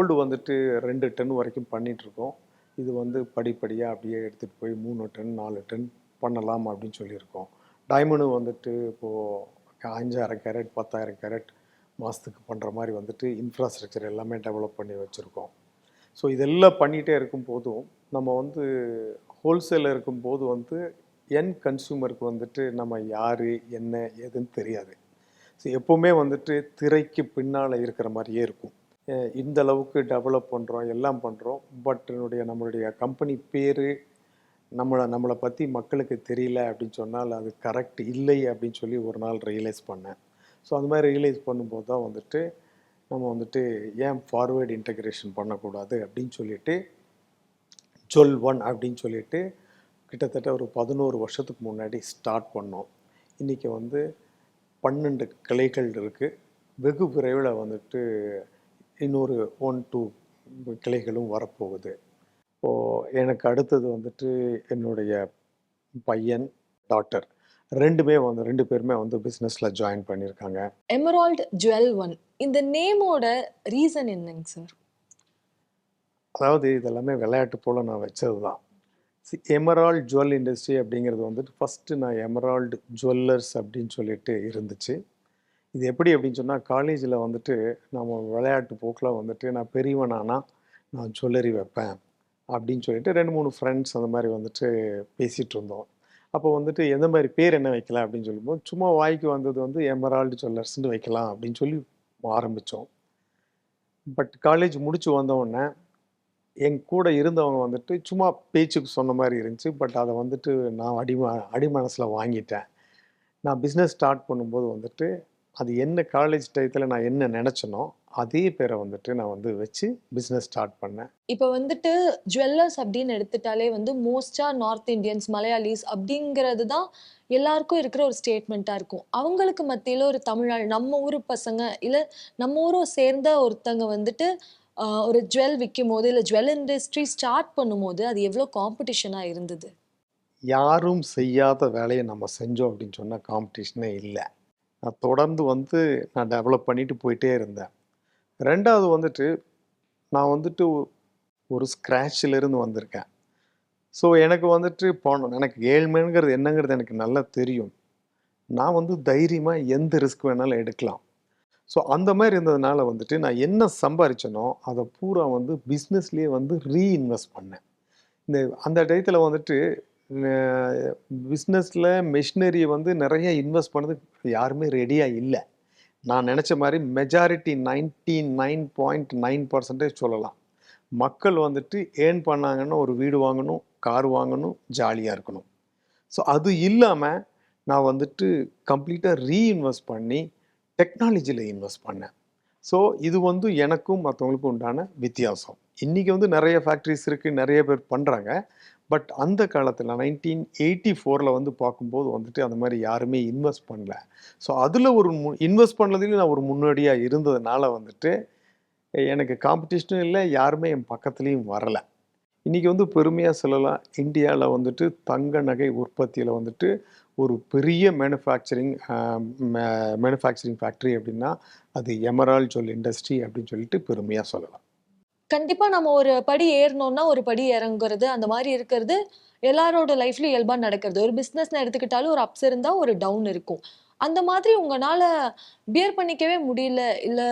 Gold வந்துட்டு ரெண்டு ton வரைக்கும் பண்ணிகிட்ருக்கோம் இருக்கோம் இது வந்து படிப்படியாக அப்படியே எடுத்துகிட்டு போய் மூணு டன் நாலு டன் பண்ணலாம் அப்படின்னு சொல்லியிருக்கோம். டைமண்டு வந்துட்டு இப்போது அஞ்சாயிரம் கேரட் பத்தாயிரம் கேரட் மாதத்துக்கு பண்ணுற மாதிரி வந்துட்டு இன்ஃப்ராஸ்ட்ரக்சர் எல்லாமே டெவலப் பண்ணி வச்சுருக்கோம். ஸோ இதெல்லாம் பண்ணிகிட்டே இருக்கும் போதும் நம்ம வந்து ஹோல்சேலில் இருக்கும்போது வந்து என் கன்சியூமருக்கு வந்துட்டு நம்ம யார் என்ன ஏதுன்னு தெரியாது. ஸோ எப்போவுமே வந்துட்டு திரைக்கு பின்னால் இருக்கிற மாதிரியே இருக்கும். இந்த அளவுக்கு டெவலப் பண்ணுறோம் எல்லாம் பண்ணுறோம் பட் என்னுடைய நம்மளுடைய கம்பெனி பேர் நம்மளை நம்மளை பற்றி மக்களுக்கு தெரியல அப்படின்னு சொன்னால் அது கரெக்ட் இல்லை அப்படின்னு சொல்லி ஒரு நாள் ரியலைஸ் பண்ணேன். ஸோ அந்த மாதிரி ரியலைஸ் பண்ணும்போது தான் வந்துட்டு நம்ம வந்துட்டு ஏன் ஃபார்வேர்டு இன்டகிரேஷன் பண்ணக்கூடாது அப்படின்னு சொல்லிட்டு ஜொல் ஒன் அப்படின்னு சொல்லிட்டு கிட்டத்தட்ட ஒரு பதினோரு வருஷத்துக்கு முன்னாடி ஸ்டார்ட் பண்ணோம். இன்றைக்கி வந்து பன்னெண்டு கிளைகள் இருக்குது வெகு விரைவில் வந்துட்டு இன்னொரு ஒன் டூ கிளைகளும் வரப்போகுது. இப்போது எனக்கு அடுத்தது வந்துட்டு என்னுடைய பையன் டாட்டர் ரெண்டுமே வந்து ரெண்டு பேருமே வந்து பிஸ்னஸில் ஜாயின் பண்ணியிருக்காங்க. எமரால்ட் ஜுவல் ஒன் இந்த நேமோட ரீசன் என்னங்க சார் அதாவது இதெல்லாமே விளையாட்டு போல் நான் வச்சது தான் எமரால்ட் ஜுவல் இண்டஸ்ட்ரி அப்படிங்கிறது வந்துட்டு ஃபஸ்ட்டு நான் எமரால்டு ஜுவல்லர்ஸ் அப்படின்னு சொல்லிட்டு இருந்துச்சு. இது எப்படி அப்படின்னு சொன்னால் காலேஜில் வந்துட்டு நம்ம விளையாட்டு போக்கில் வந்துட்டு நான் பெரியவனானா நான் ஜுவல்லரி வைப்பேன் அப்படின்னு சொல்லிட்டு ரெண்டு மூணு ஃப்ரெண்ட்ஸ் அந்த மாதிரி வந்துட்டு பேசிகிட்டு இருந்தோம். அப்போ வந்துட்டு எந்த மாதிரி பேர் என்ன வைக்கலாம் அப்படின்னு சொல்லும்போது சும்மா வாய்க்கு வந்தது வந்து எமரால்டு ஜுவல்லர்ஸ்னு வைக்கலாம் அப்படின்னு சொல்லி ஆரம்பித்தோம் பட் காலேஜ் முடிச்சு வந்தவுடனே என் கூட இருந்தவங்க வந்துட்டு சும்மா பேச்சுக்கு சொன்ன மாதிரி இருந்துச்சு. பட் அதை வந்துட்டு நான் அடிம அடிமனசில் வாங்கிட்டேன். நான் பிஸ்னஸ் ஸ்டார்ட் பண்ணும்போது வந்துட்டு அது என்ன காலேஜ் டயத்தில் நான் என்ன நினச்சனோ அதே பேரை வந்துட்டு நான் வந்து வச்சு பிஸ்னஸ் ஸ்டார்ட் பண்ணேன். இப்போ வந்துட்டு ஜுவல்லர்ஸ் அப்படின்னு எடுத்துட்டாலே வந்து மோஸ்டா நார்த் இந்தியன்ஸ் மலையாளிஸ் அப்படிங்கிறது தான் எல்லாருக்கும் இருக்கிற ஒரு ஸ்டேட்மெண்ட்டாக இருக்கும். அவங்களுக்கு மத்தியில் ஒரு தமிழாள் நம்ம ஊர் பசங்க இல்லை நம்ம ஊரை சேர்ந்த ஒருத்தங்க வந்துட்டு ஒரு ஜுவல் விற்கும் போது இல்லை ஜுவல் இண்டஸ்ட்ரி ஸ்டார்ட் பண்ணும்போது அது எவ்வளோ காம்படிஷனாக இருந்தது? யாரும் செய்யாத வேலையை நம்ம செஞ்சோம் அப்படின்னு சொன்னால் காம்படிஷனே இல்லை. நான் தொடர்ந்து வந்து நான் டெவலப் பண்ணிட்டு போயிட்டே இருந்தேன். ரெண்டாவது வந்துட்டு நான் வந்துட்டு ஒரு ஸ்க்ராட்சிலிருந்து வந்திருக்கேன். ஸோ எனக்கு வந்துட்டு போனோம். எனக்கு ஏழ்மைங்கிறது என்னங்கிறது எனக்கு நல்லா தெரியும். நான் வந்து தைரியமாக எந்த ரிஸ்க் வேணாலும் எடுக்கலாம். ஸோ அந்த மாதிரி இருந்ததுனால வந்துட்டு நான் என்ன சம்பாரிச்சனோ அதை பூரா வந்து பிஸ்னஸ்லேயே வந்து ரீஇன்வெஸ்ட் பண்ணேன். இந்த அந்த டயத்தில் வந்துட்டு பிஸ்னஸில் மெஷினரியை வந்து நிறைய இன்வெஸ்ட் பண்ணது யாருமே ரெடியாக இல்லை. நான் நினச்ச மாதிரி majority ninety nine point nine percentage சொல்லலாம். மக்கள் வந்துட்டு ஏர்ன் பண்ணாங்கன்னா ஒரு வீடு வாங்கணும் கார் வாங்கணும் ஜாலியாக இருக்கணும். ஸோ அது இல்லாமல் நான் வந்துட்டு கம்ப்ளீட்டாக ரீஇன்வெஸ்ட் பண்ணி டெக்னாலஜியில் இன்வெஸ்ட் பண்ணேன். ஸோ இது வந்து எனக்கும் மற்றவங்களுக்கும் உண்டான வித்தியாசம். இன்றைக்கி வந்து நிறைய ஃபேக்ட்ரிஸ் இருக்குது நிறைய பேர் பண்ணுறாங்க பட் அந்த காலத்தில் நைன்டீன் எயிட்டி ஃபோரில் வந்து பார்க்கும்போது வந்துட்டு அந்த மாதிரி யாருமே இன்வெஸ்ட் பண்ணல. ஸோ அதில் ஒரு மு இன்வெஸ்ட் பண்ணதுலேயும் நான் ஒரு முன்னோடியாக இருந்ததுனால வந்துட்டு எனக்கு காம்படிஷனும் இல்லை யாருமே என் பக்கத்துலேயும் வரலை. இன்றைக்கி வந்து பெருமையாக சொல்லலாம் இந்தியாவில் வந்துட்டு தங்க நகை உற்பத்தியில் வந்துட்டு ஒரு பெரிய மேனுஃபேக்சரிங் மேனுஃபேக்சரிங் ஃபேக்ட்ரி அப்படின்னா அது எமரால் ஜுவல் இண்டஸ்ட்ரி அப்படின்னு சொல்லிட்டு பெருமையாக சொல்லலாம். கண்டிப்பா நம்ம ஒரு படி ஏறணும்னா ஒரு படி இறங்குறது அந்த மாதிரி இருக்கிறது எல்லாரோட லைஃப்லயும் இயல்பா நடக்கிறது. ஒரு பிஸ்னஸ்னு எடுத்துக்கிட்டாலும் ஒரு அப்ஸ் இருந்தா ஒரு டவுன் இருக்கும். அந்த மாதிரி உங்களால் பியர் பண்ணிக்கவே முடியல இல்லை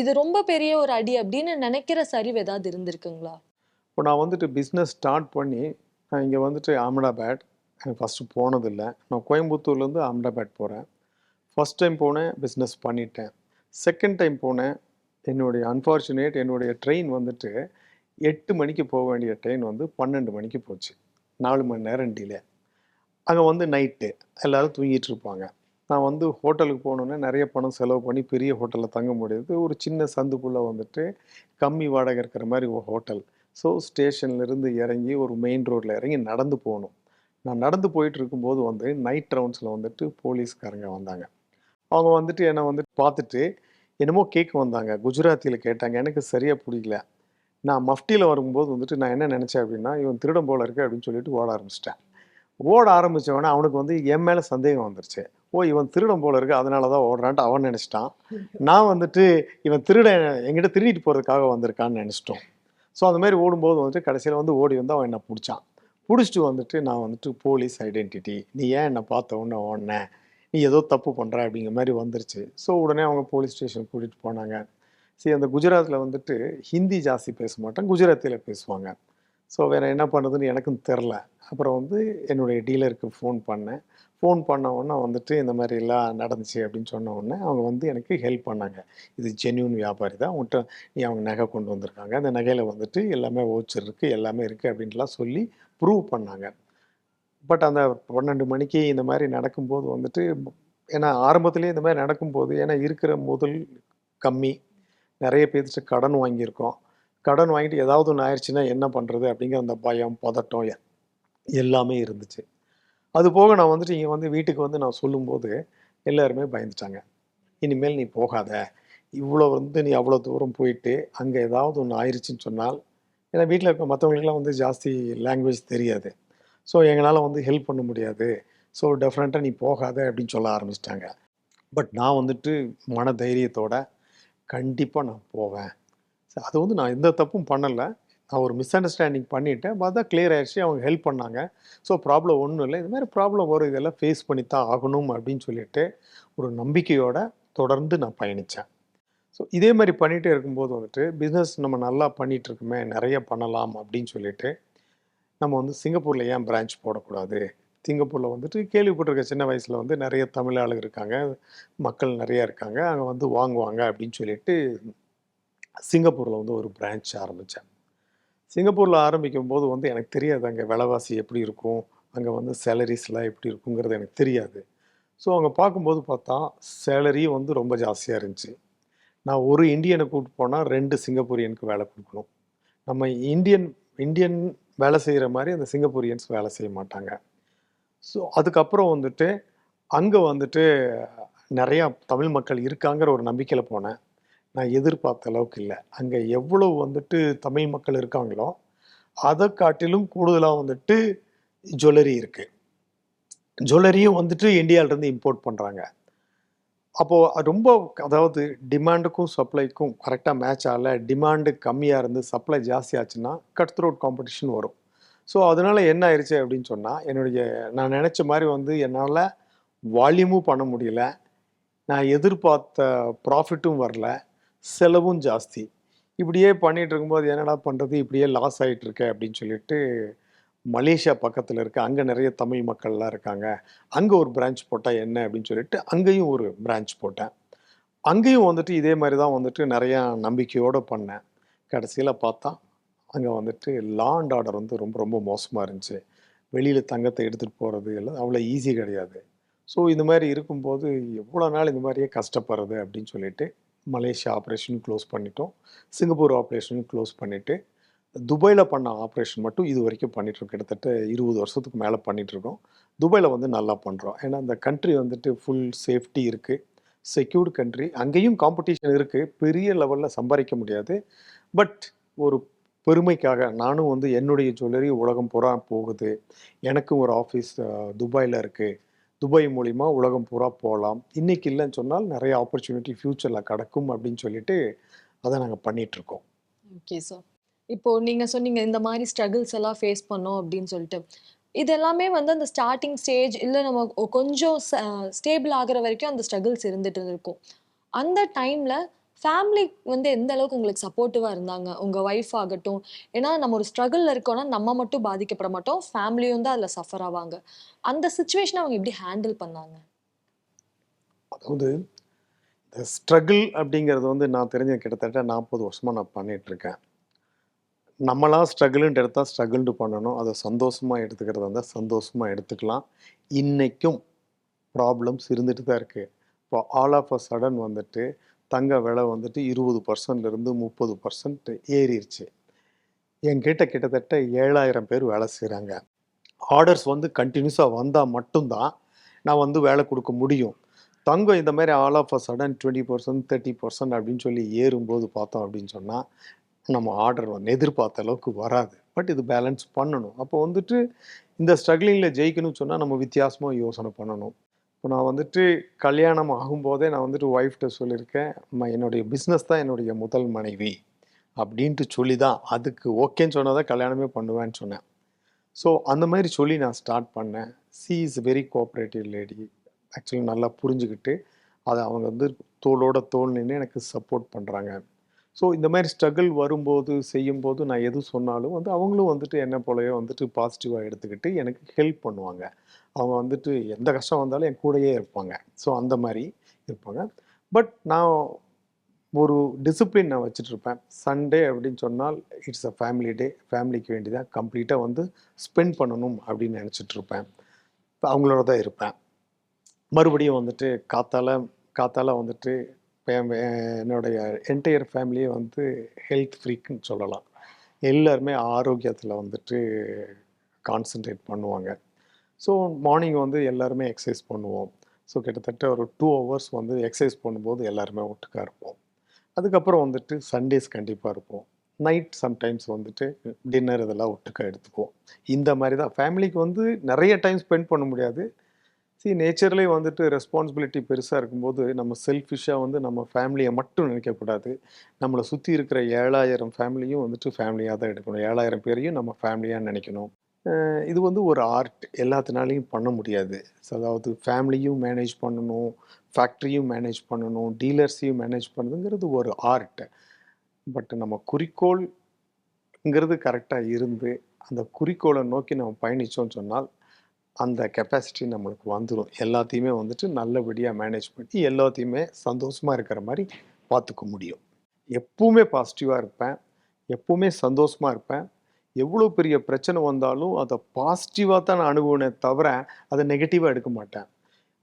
இது ரொம்ப பெரிய ஒரு அடி அப்படின்னு நினைக்கிற சரிவு ஏதாவது இருந்திருக்குங்களா? இப்போ நான் வந்துட்டு பிஸ்னஸ் ஸ்டார்ட் பண்ணி நான் இங்கே வந்துட்டு அஹமதாபாத். எனக்கு ஃபஸ்ட்டு போனதில்லை நான் கோயம்புத்தூர்லேருந்து அஹமதாபாத் போகிறேன் ஃபஸ்ட் டைம் போனேன் பிஸ்னஸ் பண்ணிட்டேன். செகண்ட் டைம் போனேன் என்னுடைய அன்ஃபார்ச்சுனேட் என்னுடைய ட்ரெயின் வந்துட்டு எட்டு மணிக்கு போக வேண்டிய ட்ரெயின் வந்து பன்னெண்டு மணிக்கு போச்சு. நாலு மணி நேரம் டிலே அங்கே வந்து நைட்டு எல்லோரும் தூங்கிட்டு இருப்பாங்க. நான் வந்து ஹோட்டலுக்கு போனோன்னே நிறைய பணம் செலவு பண்ணி பெரிய ஹோட்டலில் தங்க முடியாது. ஒரு சின்ன சந்துக்குள்ளே வந்துட்டு கம்மி வாடகை இருக்கிற மாதிரி ஒரு ஹோட்டல் ஸோ ஸ்டேஷன்லேருந்து இறங்கி ஒரு மெயின் ரோட்டில் இறங்கி நடந்து போகணும். நான் நடந்து போயிட்டு இருக்கும்போது வந்து நைட் ரவுண்ட்ஸில் வந்துட்டு போலீஸ்காரங்க வந்தாங்க. அவங்க வந்துட்டு என்னை வந்துட்டு பார்த்துட்டு என்னமோ கேட்க வந்தாங்க. குஜராத்தியில் கேட்டாங்க. எனக்கு சரியாக பிடிக்கல நான் மஃப்டியில் வரும்போது வந்துட்டு நான் என்ன நினச்சேன் அப்படின்னா இவன் திருடம் போல இருக்கு அப்படின்னு சொல்லிட்டு ஓட ஆரம்பிச்சிட்டேன். ஓட ஆரம்பித்தவொடனே அவனுக்கு வந்து என் மேலே சந்தேகம் வந்துருச்சு. ஓ இவன் திருடம் போல இருக்கு அதனால தான் ஓடுறான்ட்டு அவன் நினச்சிட்டான். நான் வந்துட்டு இவன் திருடன் எங்கிட்ட திருடிட்டு போகிறதுக்காக வந்திருக்கான்னு நினச்சிட்டோம். ஸோ அந்த மாதிரி ஓடும்போது வந்துட்டு கடைசியில் வந்து ஓடி வந்து அவன் என்னை பிடிச்சான். பிடிச்சிட்டு வந்துட்டு நான் வந்துட்டு போலீஸ் ஐடென்டிட்டி. நீ ஏன் என்னை பார்த்த உடனே ஓடின? நீ ஏதோ தப்பு பண்ணுற அப்படிங்கிற மாதிரி வந்துருச்சு. ஸோ உடனே அவங்க போலீஸ் ஸ்டேஷன் கூட்டிகிட்டு போனாங்க. சரி அந்த குஜராத்தில் வந்துட்டு ஹிந்தி ஜாஸ்தி பேச மாட்டேன் குஜராத்தியில் பேசுவாங்க. ஸோ வேறு என்ன பண்ணுறதுன்னு எனக்கும் தெரில. அப்புறம் வந்து என்னுடைய டீலருக்கு ஃபோன் பண்ணேன். ஃபோன் பண்ண உடனே வந்துட்டு இந்த மாதிரி எல்லாம் நடந்துச்சு அப்படின்னு சொன்ன உடனே அவங்க வந்து எனக்கு ஹெல்ப் பண்ணாங்க. இது ஜென்யூன் வியாபாரி தான் உங்கள்கிட்ட நீ அவங்க நகை கொண்டு வந்திருக்காங்க. அந்த நகையில் வந்துட்டு எல்லாமே ஓச்சர் இருக்குது எல்லாமே இருக்குது அப்படின்ட்டுலாம் சொல்லி ப்ரூவ் பண்ணாங்க. பட் அந்த பன்னெண்டு மணிக்கு இந்த மாதிரி நடக்கும்போது வந்துட்டு ஏன்னா ஆரம்பத்துலேயே இந்த மாதிரி நடக்கும்போது ஏன்னா இருக்கிற முதல் கம்மி நிறைய பேர்த்து கடன் வாங்கியிருக்கோம். கடன் வாங்கிட்டு ஏதாவது ஒன்று ஆயிடுச்சுன்னா என்ன பண்ணுறது அப்படிங்கிற அந்த பயம் பதட்டம் எல்லாமே இருந்துச்சு. அது போக நான் வந்துட்டு இங்கே வந்து வீட்டுக்கு வந்து நான் சொல்லும்போது எல்லாருமே பயந்துட்டாங்க. இனிமேல் நீ போகாத. இவ்வளோ வந்து நீ அவ்வளோ தூரம் போயிட்டு அங்கே ஏதாவது ஒன்று ஆயிடுச்சுன்னு சொன்னால் ஏன்னா வீட்டில் இருக்க மற்றவங்களுக்குலாம் வந்து ஜாஸ்தி லாங்குவேஜ் தெரியாது. ஸோ எங்களால் வந்து ஹெல்ப் பண்ண முடியாது. ஸோ டெஃபினட்டாக நீ போகாத அப்படின்னு சொல்ல ஆரம்பிச்சிட்டாங்க. பட் நான் வந்துட்டு மன தைரியத்தோட கண்டிப்பாக நான் போவேன். அது வந்து நான் எந்த தப்பும் பண்ணலை. நான் ஒரு மிஸ் அண்டர்ஸ்டாண்டிங் பண்ணிட்டேன் பார்த்தா கிளியர் ஆகிடுச்சு அவங்க ஹெல்ப் பண்ணாங்க. ஸோ ப்ராப்ளம் ஒன்றும் இல்லை. இது மாதிரி ப்ராப்ளம் வரும். இதெல்லாம் ஃபேஸ் பண்ணி தான் ஆகணும் அப்படின்னு சொல்லிட்டு ஒரு நம்பிக்கையோட தொடர்ந்து நான் பயணித்தேன். ஸோ இதே மாதிரி பண்ணிகிட்டே இருக்கும்போது வந்துட்டு பிஸ்னஸ் நம்ம நல்லா பண்ணிகிட்ருக்குமே நிறைய பண்ணலாம் அப்படின்னு சொல்லிட்டு நம்ம வந்து சிங்கப்பூரில் ஏன் பிரான்ச் போடக்கூடாது? சிங்கப்பூரில் வந்துட்டு கேள்விப்பட்டிருக்க சின்ன வயசில் வந்து நிறைய தமிழ் ஆளுங்க இருக்காங்க. மக்கள் நிறைய இருக்காங்க. அங்கே வந்து வாங்குவாங்க அப்படின்னு சொல்லிட்டு சிங்கப்பூரில் வந்து ஒரு பிரான்ச் ஆரம்பித்தேன் சிங்கப்பூரில் ஆரம்பிக்கும் போது வந்து எனக்கு தெரியாது அங்கே விலைவாசி எப்படி இருக்கும்? அங்கே வந்து சேலரிஸ்லாம் எப்படி இருக்குங்கிறது எனக்கு தெரியாது. ஸோ அங்கே பார்க்கும்போது பார்த்தா சேலரி வந்து ரொம்ப ஜாஸ்தியாக இருந்துச்சு. நான் ஒரு இந்தியனை கூப்பிட்டு போனால் ரெண்டு சிங்கப்பூரியனுக்கு வேலை கொடுக்கணும். நம்ம இந்தியன் இந்தியன் வேலை செய்கிற மாதிரி அந்த சிங்கப்பூரியன்ஸ் வேலை செய்ய மாட்டாங்க. ஸோ அதுக்கப்புறம் வந்துட்டு அங்கே வந்துட்டு நிறையா தமிழ் மக்கள் இருக்காங்கிற ஒரு நம்பிக்கையில் போனேன். நான் எதிர்பார்த்த அளவுக்கு இல்லை. அங்கே எவ்வளோ வந்துட்டு தமிழ் மக்கள் இருக்காங்களோ அதை காட்டிலும் கூடுதலாக வந்துட்டு ஜுவல்லரி இருக்குது ஜுவல்லரியும் வந்துட்டு இந்தியாவிலேருந்து இம்போர்ட் பண்ணுறாங்க அப்போது ரொம்ப அதாவது டிமாண்டுக்கும் சப்ளைக்கும் கரெக்டாக மேட்ச் ஆகல. டிமாண்டு கம்மியாக இருந்து சப்ளை ஜாஸ்தி ஆச்சுன்னா கட் த்ரோட் காம்படிஷன் வரும். ஸோ அதனால் என்ன ஆயிடுச்சு அப்படின்னு சொன்னால் என்னுடைய நான் நினச்ச மாதிரி வந்து என்னால் வால்யூமும் பண்ண முடியல. நான் எதிர்பார்த்த ப்ராஃபிட்டும் வரல. செலவும் ஜாஸ்தி. இப்படியே பண்ணிகிட்டு இருக்கும்போது என்னடா பண்ணுறது இப்படியே லாஸ் ஆகிட்டு அப்படின்னு சொல்லிட்டு மலேசியா பக்கத்தில் இருக்க அங்கே நிறைய தமிழ் மக்கள்லாம் இருக்காங்க. அங்கே ஒரு பிரான்ச் போட்டால் என்ன அப்படின்னு சொல்லிட்டு அங்கேயும் ஒரு பிரான்ச் போட்டேன். அங்கேயும் வந்துட்டு இதே மாதிரி தான் வந்துட்டு நிறையா நம்பிக்கையோடு பண்ணேன். கடைசியில் பார்த்தா அங்கே வந்துட்டு லா அண்ட் ஆர்டர் வந்து ரொம்ப ரொம்ப மோசமாக இருந்துச்சு. வெளியில் தங்கத்தை எடுத்துகிட்டு போகிறது எல்லாம் அவ்வளோ ஈஸி கிடையாது. ஸோ இந்த மாதிரி இருக்கும்போது எவ்வளோ நாள் இந்த மாதிரியே கஷ்டப்படுறது அப்படின்னு சொல்லிட்டு மலேசியா ஆப்ரேஷன் க்ளோஸ் பண்ணிட்டோம். சிங்கப்பூர் ஆப்ரேஷனும் க்ளோஸ் பண்ணிவிட்டு துபாயில் பண்ண ஆப்ரேஷன் மட்டும் இது வரைக்கும் பண்ணிகிட்ருக்கோம் கிட்டத்தட்ட இருபது வருஷத்துக்கு மேலே பண்ணிகிட்ருக்கோம் துபாயில் வந்து நல்லா பண்ணுறோம் ஏன்னா அந்த கண்ட்ரி வந்துட்டு ஃபுல் சேஃப்டி இருக்குது செக்யூர்டு கண்ட்ரி அங்கேயும் காம்படிஷன் இருக்குது பெரிய லெவலில் சம்பாதிக்க முடியாது. பட் ஒரு பெருமைக்காக நானும் வந்து என்னுடைய ஜுவல்லரி உலகம் பூரா போகுது. எனக்கும் ஒரு ஆஃபீஸ் துபாயில் இருக்குது துபாய் மூலிமா உலகம் பூரா போகலாம். இன்றைக்கி இல்லைன்னு சொன்னால் நிறைய ஆப்பர்ச்சுனிட்டி ஃப்யூச்சரில் கிடக்கும் அப்படின்னு சொல்லிட்டு அதை நாங்கள் பண்ணிகிட்ருக்கோம் ஓகே சார் இப்போ நீங்க சொன்னீங்க இந்த மாதிரி ஸ்ட்ரகிள்ஸ் எல்லாம் ஃபேஸ் பண்ணோம் அப்படின்னு சொல்லிட்டு. இது எல்லாமே வந்து அந்த ஸ்டார்டிங் ஸ்டேஜ் இல்லை நம்ம கொஞ்சம் ஸ்டேபிள் ஆகிற வரைக்கும் அந்த ஸ்ட்ரகிள்ஸ் இருந்துட்டு இருக்கும். அந்த டைமில் ஃபேமிலி வந்து எந்த அளவுக்கு உங்களுக்கு சப்போர்ட்டிவாக இருந்தாங்க? உங்கள் ஒய்ஃப் ஆகட்டும். ஏன்னா நம்ம ஒரு ஸ்ட்ரகிளில் இருக்கோம்னா நம்ம மட்டும் பாதிக்கப்பட மாட்டோம். ஃபேமிலியும் தான் அதில் சஃபர் ஆவாங்க. அந்த சுச்சுவேஷனை அவங்க எப்படி ஹேண்டில் பண்ணாங்க? அதாவது இந்த ஸ்ட்ரகிள் அப்படிங்கிறது வந்து நான் தெரிஞ்ச கிட்டத்தட்ட நாற்பது வருஷமாக நான் பண்ணிகிட்ருக்கேன் நம்மளா ஸ்ட்ரகிள்ன்ட்டு எடுத்தால் ஸ்ட்ரகிள்டு பண்ணணும். அதை சந்தோஷமாக எடுத்துக்கிறதா இருந்தால் சந்தோஷமாக எடுத்துக்கலாம். இன்றைக்கும் ப்ராப்ளம்ஸ் இருந்துட்டு தான் இருக்குது இப்போ ஆல் ஆஃப் அ சடன் வந்துட்டு தங்க விலை வந்துட்டு இருபது பர்சன்ட்லேருந்து முப்பது பர்சன்ட் ஏறிடுச்சு என்கிட்ட கிட்டத்தட்ட ஏழாயிரம் பேர் வேலை செய்கிறாங்க ஆர்டர்ஸ் வந்து கண்டினியூஸாக வந்தால் மட்டும்தான் நான் வந்து வேலை கொடுக்க முடியும். தங்கம் இந்த மாதிரி all of a sudden twenty percent thirty percent அப்படின்னு சொல்லி ஏறும்போது பார்த்தோம் அப்படின்னு சொன்னால் நம்ம ஆர்டர் வந்து எதிர்பார்த்த அளவுக்கு வராது. பட் இது பேலன்ஸ் பண்ணணும். அப்போ வந்துட்டு இந்த ஸ்ட்ரகிளிங்கில் ஜெயிக்கணும்னு சொன்னால் நம்ம வித்தியாசமாக யோசனை பண்ணணும். இப்போ நான் வந்துட்டு கல்யாணம் ஆகும்போதே நான் வந்துட்டு ஒய்ஃப்கிட்ட சொல்லியிருக்கேன் என்னுடைய பிஸ்னஸ் தான் என்னுடைய முதல் மனைவி. அப்படின்ட்டு சொல்லி தான் அதுக்கு ஓகேன்னு சொன்னால் தான் கல்யாணமே பண்ணுவேன்னு சொன்னேன். ஸோ அந்த மாதிரி சொல்லி நான் ஸ்டார்ட் பண்ணேன். She is very cooperative lady actually நல்லா புரிஞ்சுக்கிட்டு அதை அவங்க வந்து தோளோட தோல் நின்று எனக்கு சப்போர்ட் பண்ணுறாங்க ஸோ இந்த மாதிரி ஸ்ட்ரகிள் வரும்போது செய்யும்போது நான் எது சொன்னாலும் வந்து அவங்களும் வந்துட்டு என்ன போலவே வந்துட்டு பாசிட்டிவாக எடுத்துக்கிட்டு எனக்கு ஹெல்ப் பண்ணுவாங்க. அவங்க வந்துட்டு எந்த கஷ்டம் வந்தாலும் என் கூடயே இருப்பாங்க. ஸோ அந்த மாதிரி இருப்பாங்க. பட் நான் ஒரு டிசிப்ளின் நான் வச்சுட்டு இருப்பேன் சண்டே அப்படின்னு சொன்னால் இட்ஸ் அ ஃபேமிலி டே ஃபேமிலிக்கு வேண்டியதாக கம்ப்ளீட்டாக வந்து ஸ்பெண்ட் பண்ணணும் அப்படின்னு நினச்சிட்டு இருப்பேன் இப்போ அவங்களோட தான் இருப்பேன். மறுபடியும் வந்துட்டு காத்தால காத்தால வந்துட்டு என்னுடைய என்டையர் ஃபேமிலியே வந்து ஹெல்த் ஃப்ரீக்குன்னு சொல்லலாம். எல்லாருமே ஆரோக்கியத்தில் வந்துட்டு கான்சென்ட்ரேட் பண்ணுவாங்க. ஸோ மார்னிங் வந்து எல்லாருமே எக்ஸசைஸ் பண்ணுவோம். ஸோ கிட்டத்தட்ட ஒரு டூ ஹவர்ஸ் வந்து எக்ஸசைஸ் பண்ணும்போது எல்லாருமே ஒட்டுக்கா இருப்போம். அதுக்கப்புறம் வந்துட்டு சண்டேஸ் கண்டிப்பாக இருப்போம். நைட் சம்டைம்ஸ் வந்துட்டு டின்னர் இதெல்லாம் ஒட்டுக்கா எடுத்துக்குவோம். இந்த மாதிரி தான் ஃபேமிலிக்கு வந்து நிறைய டைம் ஸ்பெண்ட் பண்ண முடியாது. சி நேச்சர்லேயே வந்துட்டு ரெஸ்பான்சிபிலிட்டி பெருசாக இருக்கும்போது நம்ம செல்ஃபிஷாக வந்து நம்ம ஃபேமிலியை மட்டும் நினைக்கக்கூடாது. நம்மளை சுற்றி இருக்கிற ஏழாயிரம் ஃபேமிலியும் வந்துட்டு ஃபேமிலியாக தான் எடுக்கணும். ஏழாயிரம் பேரையும் நம்ம ஃபேமிலியாக நினைக்கணும். இது வந்து ஒரு ஆர்ட் எல்லாத்தினாலையும் பண்ண முடியாது. ஸோ அதாவது ஃபேமிலியும் மேனேஜ் பண்ணணும் ஃபேக்ட்ரியும் மேனேஜ் பண்ணணும் டீலர்ஸையும் மேனேஜ் பண்ணணுங்கிறது ஒரு ஆர்ட் பட் நம்ம குறிக்கோள்ங்கிறது கரெக்டாக இருந்து அந்த குறிக்கோளை நோக்கி நம்ம பயணித்தோம்னு சொன்னால் அந்த கெப்பாசிட்டி நம்மளுக்கு வந்துடும் எல்லாத்தையுமே வந்துட்டு நல்லபடியாக மேனேஜ் பண்ணி எல்லாத்தையுமே சந்தோஷமாக இருக்கிற மாதிரி பார்த்துக்க முடியும். எப்பவுமே பாசிட்டிவாக இருப்பேன். எப்பவுமே சந்தோஷமாக இருப்பேன். எவ்வளோ பெரிய பிரச்சனை வந்தாலும் அதை பாசிட்டிவாக தான் நான் அணுகுவேனே தவிர அதை நெகட்டிவாக எடுக்க மாட்டேன்.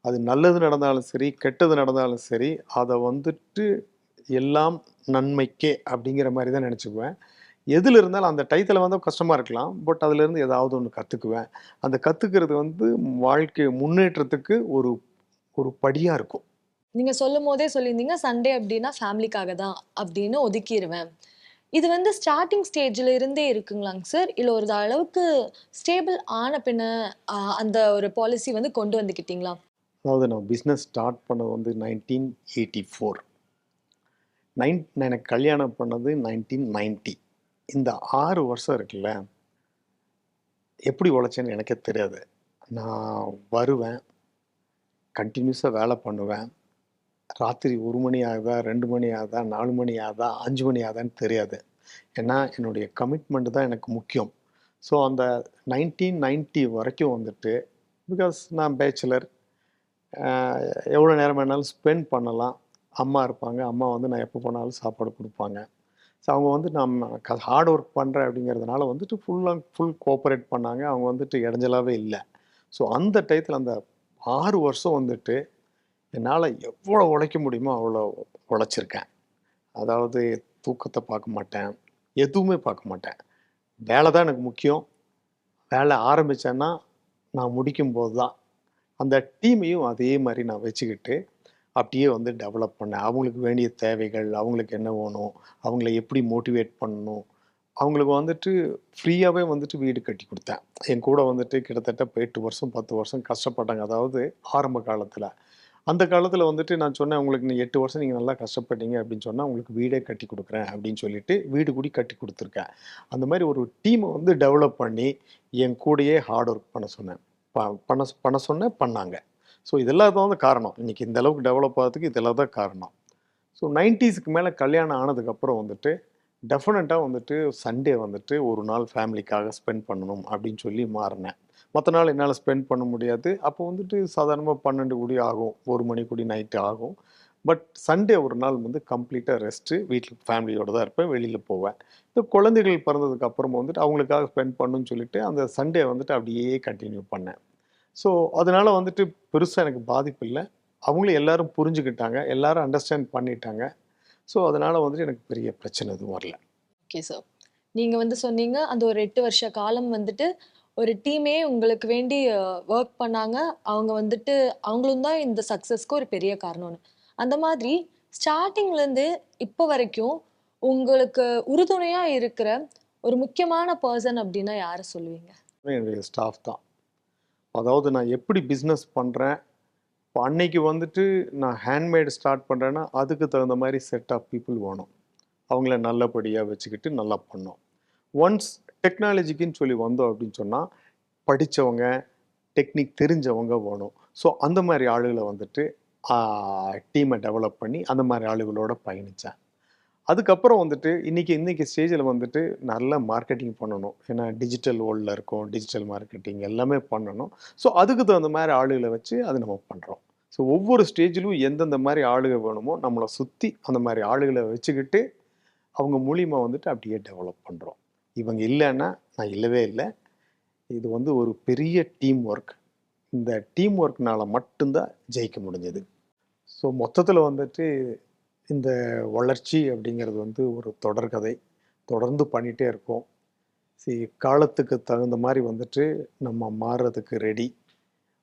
அது நல்லது நடந்தாலும் சரி கெட்டது நடந்தாலும் சரி அதை வந்துட்டு எல்லாம் நன்மைக்கே அப்படிங்கிற மாதிரி தான் நினச்சிக்குவேன். எதில் இருந்தாலும் அந்த டயத்தில் வந்து கஷ்டமாக இருக்கலாம். பட் அதுலேருந்து ஏதாவது ஒன்று கற்றுக்குவேன் அந்த கற்றுக்கிறது வந்து வாழ்க்கை முன்னேற்றத்துக்கு ஒரு ஒரு படியாக இருக்கும். நீங்க சொல்லும் போதே சொல்லியிருந்தீங்க சண்டே அப்படின்னா ஃபேமிலிக்காக தான் அப்படின்னு ஒதுக்கிடுவேன் இது வந்து ஸ்டார்டிங் ஸ்டேஜ்ல இருந்தே இருக்குங்களாங்க சார் இல்ல ஒரு அளவுக்கு ஸ்டேபிள் ஆன பின்ன அந்த ஒரு பாலிசி வந்து கொண்டு வந்துக்கிட்டீங்களா? அதாவது நான் பிஸ்னஸ் ஸ்டார்ட் பண்ணது வந்து நைன்டீன் எயிட்டி ஃபோர் நைன் எனக்கு கல்யாணம் பண்ணது நைன்டீன் நைன்ட்டி இந்த ஆறு வருஷம் இருக்குல்ல எப்படி உழைச்சேன்னு எனக்கே தெரியாது. நான் வருவேன் கண்டினியூஸாக வேலை பண்ணுவேன். ராத்திரி ஒரு மணி ஆகுதா ரெண்டு மணி ஆகுதா நாலு மணி ஆகுதா அஞ்சு மணி ஆகுதான்னு தெரியாது. ஏன்னா என்னுடைய கமிட்மெண்ட் தான் எனக்கு முக்கியம். ஸோ அந்த நைன்டீன் நைன்ட்டி வரைக்கும் வந்துட்டு பிகாஸ் நான் பேச்சுலர் எவ்வளோ நேரம் வேணாலும் ஸ்பெண்ட் பண்ணலாம். அம்மா இருப்பாங்க அம்மா வந்து நான் எப்போ போனாலும் சாப்பாடு கொடுப்பாங்க. ஸோ அவங்க வந்து நம்ம க ஹார்ட் ஒர்க் பண்ணுறேன் அப்படிங்கிறதுனால வந்துட்டு ஃபுல்லாக ஃபுல் கோஆப்ரேட் பண்ணாங்க. அவங்க வந்துட்டு இடைஞ்சலாகவே இல்லை. ஸோ அந்த டயத்தில் அந்த ஆறு வருஷம் வந்துட்டு என்னால் எவ்வளோ உழைக்க முடியுமோ அவ்வளோ உழைச்சிருக்கேன். அதாவது தூக்கத்தை பார்க்க மாட்டேன். எதுவுமே பார்க்க மாட்டேன். வேலை தான் எனக்கு முக்கியம். வேலை ஆரம்பித்தேன்னா நான் முடிக்கும்போது தான் அந்த டீமையும் அதே மாதிரி நான் வச்சுக்கிட்டு அப்படியே வந்து டெவலப் பண்ணேன் அவங்களுக்கு வேண்டிய தேவைகள் அவங்களுக்கு என்ன வேணும் அவங்கள எப்படி மோட்டிவேட் பண்ணணும். அவங்களுக்கு வந்துட்டு ஃப்ரீயாகவே வந்துட்டு வீடு கட்டி கொடுத்தேன். என் கூட வந்துட்டு கிட்டத்தட்ட இப்போ எட்டு வருஷம் பத்து வருஷம் கஷ்டப்பட்டாங்க. அதாவது ஆரம்ப காலத்தில். அந்த காலத்தில் வந்துட்டு நான் சொன்னேன் உங்களுக்கு நீ எட்டு வருஷம் நீங்கள் நல்லா கஷ்டப்பட்டீங்க அப்படின்னு சொன்னால் உங்களுக்கு வீடே கட்டி கொடுக்குறேன் அப்படின்னு சொல்லிட்டு வீடு கூடி கட்டி கொடுத்துருக்கேன். அந்த மாதிரி ஒரு டீமை வந்து டெவலப் பண்ணி என் கூடயே ஹார்ட் ஒர்க் பண்ண சொன்னேன். ப பண்ண பண்ண சொன்னேன் பண்ணாங்க. ஸோ இதெல்லாம் தான் வந்து காரணம். இன்றைக்கி இந்த அளவுக்கு டெவலப் ஆகிறதுக்கு இதெல்லாம் தான் காரணம். ஸோ நைன்ட்டீஸ்க்கு மேலே கல்யாணம் ஆனதுக்கப்புறம் வந்துட்டு டெஃபினட்டாக வந்துட்டு சண்டே வந்துட்டு ஒரு நாள் ஃபேமிலிக்காக ஸ்பெண்ட் பண்ணணும் அப்படின்னு சொல்லி மாறினேன். மற்ற நாள் என்னால் ஸ்பெண்ட் பண்ண முடியாது. அப்போ வந்துட்டு சாதாரணமாக பன்னெண்டு கூடி ஆகும் ஒரு மணி கூடி நைட்டு ஆகும். பட் சண்டே ஒரு நாள் வந்து கம்ப்ளீட்டாக ரெஸ்ட்டு வீட்டில் ஃபேமிலியோடு தான் இருப்பேன் வெளியில் போவேன். இந்த குழந்தைகள் பிறந்ததுக்கு அப்புறமா வந்துட்டு அவங்களுக்காக ஸ்பெண்ட் பண்ணுன்னு சொல்லிட்டு அந்த சண்டே வந்துட்டு அப்படியே கண்டினியூ பண்ணேன். ஸோ அதனால வந்துட்டு பெருசாக எனக்கு பாதிப்பு இல்லை. அவங்களும் எல்லாரும் புரிஞ்சுக்கிட்டாங்க. எல்லாரும் அண்டர்ஸ்டாண்ட் பண்ணிட்டாங்க. ஸோ அதனால வந்துட்டு எனக்கு பெரிய பிரச்சனை எதுவும் வரல. ஓகே சார் நீங்க வந்து சொன்னீங்க அந்த ஒரு எட்டு வருஷ காலம் வந்துட்டு ஒரு டீமே உங்களுக்கு வேண்டி ஒர்க் பண்ணாங்க. அவங்க வந்துட்டு அவங்களும் தான் இந்த சக்ஸஸ்க்கு ஒரு பெரிய காரணம்னு. அந்த மாதிரி ஸ்டார்டிங்ல இருந்து இப்போ வரைக்கும் உங்களுக்கு உறுதுணையா இருக்கிற ஒரு முக்கியமான பர்சன் அப்படின்னா யாரை சொல்லுவீங்க? என்னுடைய ஸ்டாஃப் தான். அதாவது நான் எப்படி பிஸ்னஸ் பண்ணுறேன் இப்போ அன்னைக்கு வந்துட்டு நான் ஹேண்ட்மேடு ஸ்டார்ட் பண்ணுறேன்னா அதுக்கு தகுந்த மாதிரி செட் ஆஃப் பீப்புள் வேணும். அவங்கள நல்லபடியாக வச்சுக்கிட்டு நல்லா பண்ணோம் ஒன்ஸ் டெக்னாலஜிக்குன்னு சொல்லி வந்தோம் அப்படின்னு சொன்னால் படித்தவங்க டெக்னிக் தெரிஞ்சவங்க வேணும். ஸோ அந்த மாதிரி ஆளுகளை வந்துட்டு டீமை டெவலப் பண்ணி அந்த மாதிரி ஆளுகளோட பயணித்தேன் அதுக்கப்புறம் வந்துட்டு இன்றைக்கி இன்றைக்கி ஸ்டேஜில் வந்துட்டு நல்ல மார்க்கெட்டிங் பண்ணணும். ஏன்னா டிஜிட்டல் வேர்ல்டில் இருக்கோம் டிஜிட்டல் மார்க்கெட்டிங் எல்லாமே பண்ணணும். ஸோ அதுக்கு தகுந்த மாதிரி ஆளுகளை வச்சு அது நம்ம பண்ணுறோம் ஸோ ஒவ்வொரு ஸ்டேஜிலும் எந்தெந்த மாதிரி ஆளுக வேணுமோ நம்மளை சுற்றி அந்த மாதிரி ஆளுகளை வச்சுக்கிட்டு அவங்க மூலியமாக வந்துட்டு அப்படியே டெவலப் பண்ணுறோம் இவங்க இல்லைன்னா நான் இல்லவே இல்லை. இது வந்து ஒரு பெரிய டீம் ஒர்க் இந்த டீம் ஒர்க்னால் மட்டும்தான் ஜெயிக்க முடிஞ்சது. ஸோ மொத்தத்தில் வந்துட்டு இந்த வளர்ச்சி அப்படிங்கிறது வந்து ஒரு தொடர்கதை. தொடர்ந்து பண்ணிகிட்டே இருக்கோம். சரி காலத்துக்கு தகுந்த மாதிரி வந்துட்டு நம்ம மாறுறதுக்கு ரெடி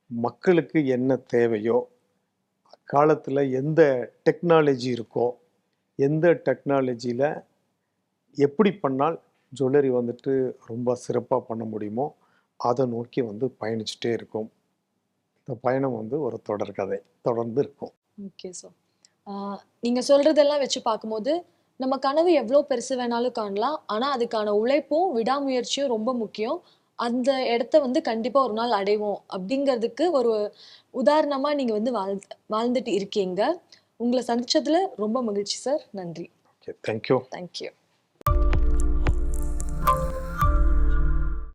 மக்களுக்கு என்ன தேவையோ காலத்தில் எந்த டெக்னாலஜி இருக்கோ எந்த டெக்னாலஜியில் எப்படி பண்ணால் ஜுவல்லரி வந்துட்டு ரொம்ப சிறப்பாக பண்ண முடியுமோ அதை நோக்கி வந்து பயணிச்சுட்டே இருக்கும். இந்த பயணம் வந்து ஒரு தொடர்கதை. தொடர்ந்து இருக்கும். ஓகே சார் நீங்க சொல்றதெல்லாம் வச்சு பார்க்கும்போது நம்ம கனவு எவ்வளோ பெருசு வேணாலும் காணலாம். ஆனா அதுக்கான உழைப்பும் விடாமுயற்சியும் ரொம்ப முக்கியம். அந்த இடத்த வந்து கண்டிப்பா ஒரு நாள் அடைவோம் அப்படிங்கிறதுக்கு ஒரு உதாரணமா நீங்க வந்து வாழ் வாழ்ந்துட்டு இருக்கீங்க. உங்களை சந்திச்சதுல ரொம்ப மகிழ்ச்சி சார். நன்றி. Thank you thank you